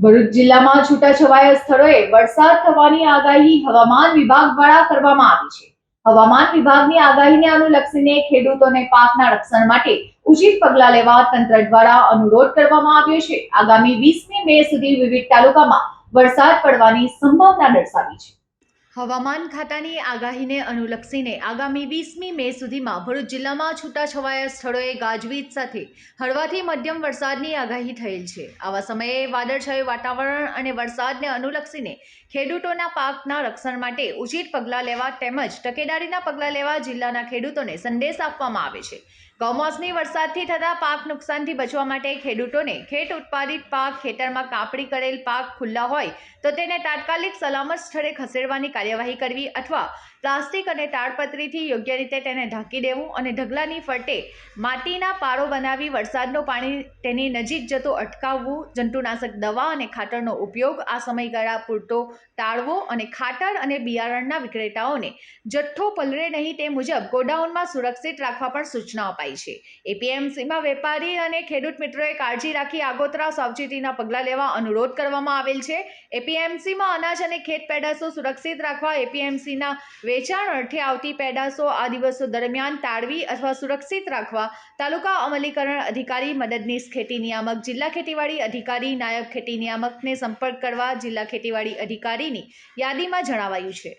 ભરૂચ જિલ્લામાં છૂટાછવાયા સ્થળોએ વરસાદ થવાની આગાહી હવામાન વિભાગ દ્વારા કરવામાં આવી છે. હવામાન વિભાગની આગાહીને અનુલક્ષીને ખેડૂતોને પાકના રક્ષણ માટે ઉચિત પગલાં લેવા તંત્ર દ્વારા અનુરોધ કરવામાં આવ્યો છે. આગામી વીસમી મે સુધી વિવિધ તાલુકામાં વરસાદ પડવાની સંભાવના દર્શાવી છે. હવામાન ખાતાની આગાહીને અનુલક્ષીને આગામી વીસમી મે સુધીમાં ભરૂચ જિલ્લામાં છૂટાછવાયા સ્થળોએ ગાજવીજ સાથે હળવાથી મધ્યમ વરસાદની આગાહી થયેલ છે. આવા સમયે વાદળછાયું વાતાવરણ અને વરસાદને અનુલક્ષીને ખેડૂતોના પાકના રક્ષણ માટે ઉચિત પગલાં લેવા તેમજ તકેદારીના પગલાં લેવા જિલ્લાના ખેડૂતોને સંદેશ આપવામાં આવે છે. કમોસમી વરસાદથી થતા પાક નુકસાનથી બચવા માટે ખેડૂતોને ખેત ઉત્પાદિત પાક ખેતરમાં કાપણી કરેલ પાક ખુલ્લા હોય તો તેને તાત્કાલિક સલામત સ્થળે ખસેડવાની કાર્યવાહી કરવી અથવા પ્લાસ્ટિક અને તાડપત્રીથી યોગ્ય રીતે તેને ઢાંકી દેવું અને ઢગલાની ફરતે માટીના પારો બનાવી વરસાદનું પાણી તેની નજીક જતું અટકાવવું, જંતુનાશક દવા અને ખાતરનો ઉપયોગ, આ સમયગાળા પૂરતો ટાળવો અને ખાતર અને બિયારણના વિક્રેતાઓને જથ્થો પલરે નહીં તે મુજબ ગોડાઉનમાં સુરક્ષિત રાખવા પણ સૂચના અપાઈ છે. એપીએમસીમાં વેપારી અને ખેડૂત મિત્રોએ કાળજી રાખી આગોતરા સાવચેતીના પગલાં લેવા અનુરોધ કરવામાં આવેલ છે. એપીએમસીમાં અનાજ અને ખેત પેદાશો સુરક્ષિત રાખવા એપીએમસીના વેચાણ અર્થે આવતી પેદાશો આ દિવસો દરમિયાન તાળવી અથવા સુરક્ષિત રાખવા તાલુકા અમલીકરણ અધિકારી મદદનીશ ખેતી નિયામક, જિલ્લા ખેતીવાડી અધિકારી નાયબ ખેતી નિયામકને સંપર્ક કરવા જિલ્લા ખેતીવાડી અધિકારીની યાદીમાં જણાવાયું છે.